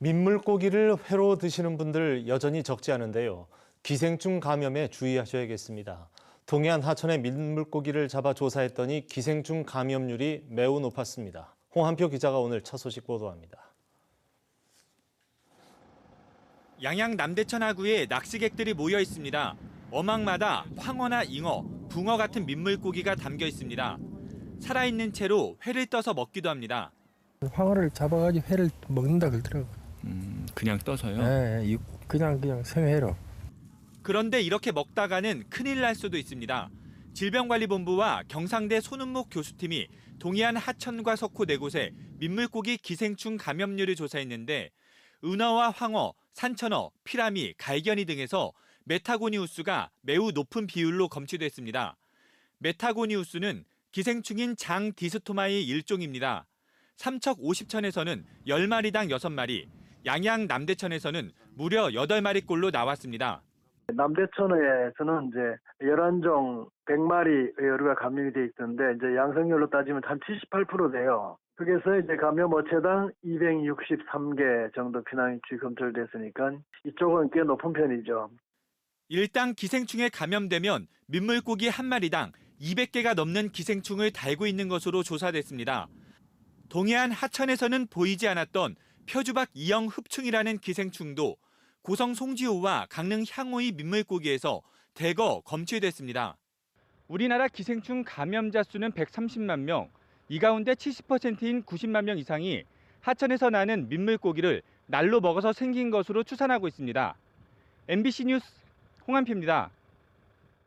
민물고기를 회로 드시는 분들 여전히 적지 않은데요. 기생충 감염에 주의하셔야겠습니다. 동해안 하천의 민물고기를 잡아 조사했더니 기생충 감염률이 매우 높았습니다. 홍한표 기자가 오늘 첫 소식 보도합니다. 양양 남대천 하구에 낚시객들이 모여 있습니다. 어망마다 황어나 잉어, 붕어 같은 민물고기가 담겨 있습니다. 살아있는 채로 회를 떠서 먹기도 합니다. 황어를 잡아가지고 회를 먹는다 그러더라고. 음, 그냥 떠서요. 예, 이- 그냥 그냥 생회로. 그런데 이렇게 먹다가는 큰일 날 수도 있습니다. 질병관리본부와 경상대 손은목 교수팀이 동해안 하천과 석호 네 곳에 민물고기 기생충 감염률을 조사했는데 은어와 황어, 산천어, 피라미, 갈견이 등에서 메타고니우스가 매우 높은 비율로 검출됐습니다. 메타고니우스는 기생충인 장 디스토마의 일종입니다. 삼척 50천에서는 10마리당 6마리, 양양 남대천에서는 무려 8마리 꼴로 나왔습니다. 남대천에서는 이제 11종 100마리 의료가 감염이 돼 있던데 이제 양성률로 따지면 한 78% 돼요. 그래서 이제 감염 어체당 263개 정도 피난주의 검출됐으니까 이쪽은 꽤 높은 편이죠. 일당 기생충에 감염되면 민물고기 한 마리당 200개가 넘는 기생충을 달고 있는 것으로 조사됐습니다. 동해안 하천에서는 보이지 않았던 표주박 이형 흡충이라는 기생충도 고성 송지호와 강릉 향호의 민물고기에서 대거 검출됐습니다. 우리나라 기생충 감염자 수는 130만 명, 이 가운데 70%인 90만 명 이상이 하천에서 나는 민물고기를 날로 먹어서 생긴 것으로 추산하고 있습니다. MBC 뉴스 홍한표입니다.